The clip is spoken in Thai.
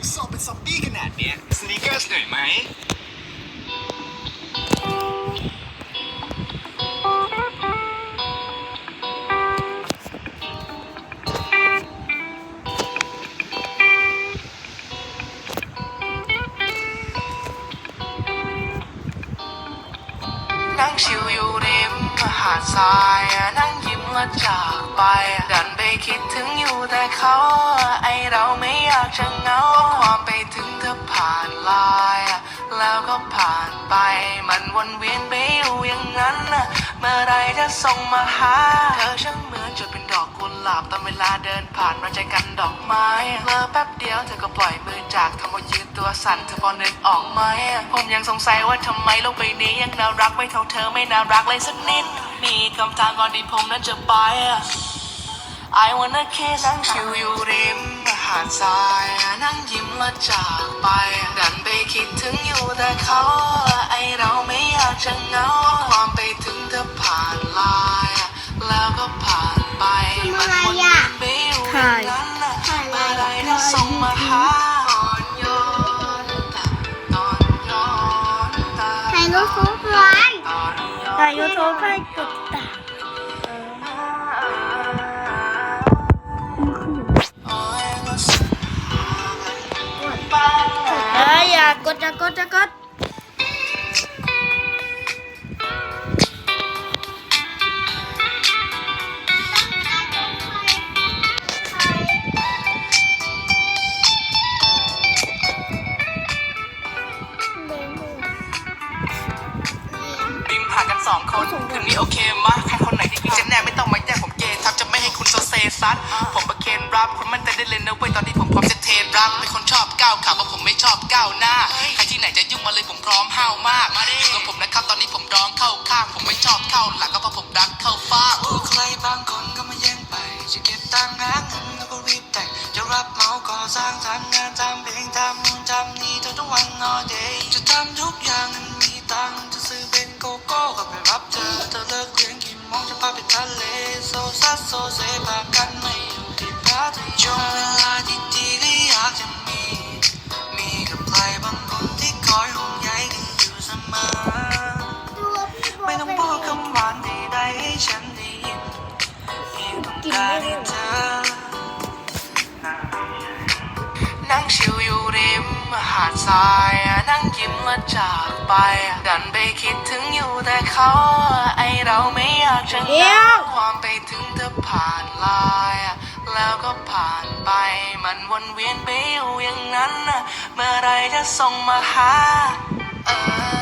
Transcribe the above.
เหน่อยไหม นั่งชิวอยู่ริมหาดทรายนั่งยิ้มและจากไป ดันไปคิดถึงอยู่แต่เขาไอเรา จะเหงาความไปถึงเธอผ่านลายแล้วก็ผ่านไปมันวนเวียนไปอยู่อย่างนั้นนะเมื่อไรจะส่งมาหา เธอช่างเหมือนจะเป็นดอกกุหลาบตอนเวลาเดินผ่านมาใจกันดอกไม้เพลอแป๊บเดียวเธอก็ปล่อยมือจากทำเอายืนตัวสั่นเธอพอนึกออกไหมผมยังสงสัยว่าทำไมโลกใบนี้ยังน่ารักไม่เท่าเธอไม่น่ารักเลยสักนิด มีคำถามก่อนที่ผมนั้นจะไป I wanna kiss นั่งชิ ผ่าดทรายนั่งยิ้มและจากไป ดันไปคิดถึงอยู่แต่เขาไอเราไม่อยากจะเงาความไปถึงเธอผ่านลายแล้วก็ผ่านไปมันวนเวียนไปอยู่นั้นน่ะเมื่อไรจะส่งมาหาตอนย้อนตาตอนย้อนตาถ่ายรูปทุกวันถ่ายยูทูบให้กดากดจะกดจะกดเบนบิมหากันสองคนคืนนี้โอเคมะใครคนไหนที่พี่ฉันแน่ไม่ต้องมาแย่งผมเกย์ทับจะไม่ให้คุณโซเซซัดผมประเคนรับคุณมั่นใจได้เลยนะเว้ยตอนนี้ผมพร้อมจะเทรนรับเป็นคนชอบก้าวขาว่าผมไม่ชอบ ก้าวหน้า ใครที่ไหนจะยุ่งมาเลยผมพร้อมห้าวมากอยู่กับผมนะครับตอนนี้ผมร้องเข้าข้าง ผมไม่ชอบเข้าหลังก็เพราะผมรักเข้าฟ้าผู้ใครบางคนก็มาแย่งไป จะเก็บตังค์หาเงินแล้วก็รีบแต่งจะรับเหมาก่อสร้างทำงานทำเพลงทำนู่นทำนี่ทั้งวันนอเดย์จะทำทุกอย่างมีตังค์ พูดคำหวานใดๆให้ฉันได้ยินเพียงต้องการให้เธอนั่งชิวอยู่ริมหาดทรายนั่งยิ้มและจากไป ดันไปคิดถึงอยู่แต่เขาไอเราไม่อยากจะเหงความไปถึงเธอผ่านลายแล้วก็ผ่านไปมันวนเวียนไปอยู่อย่างนั้น เมื่อไรจะส่งมาหาเออ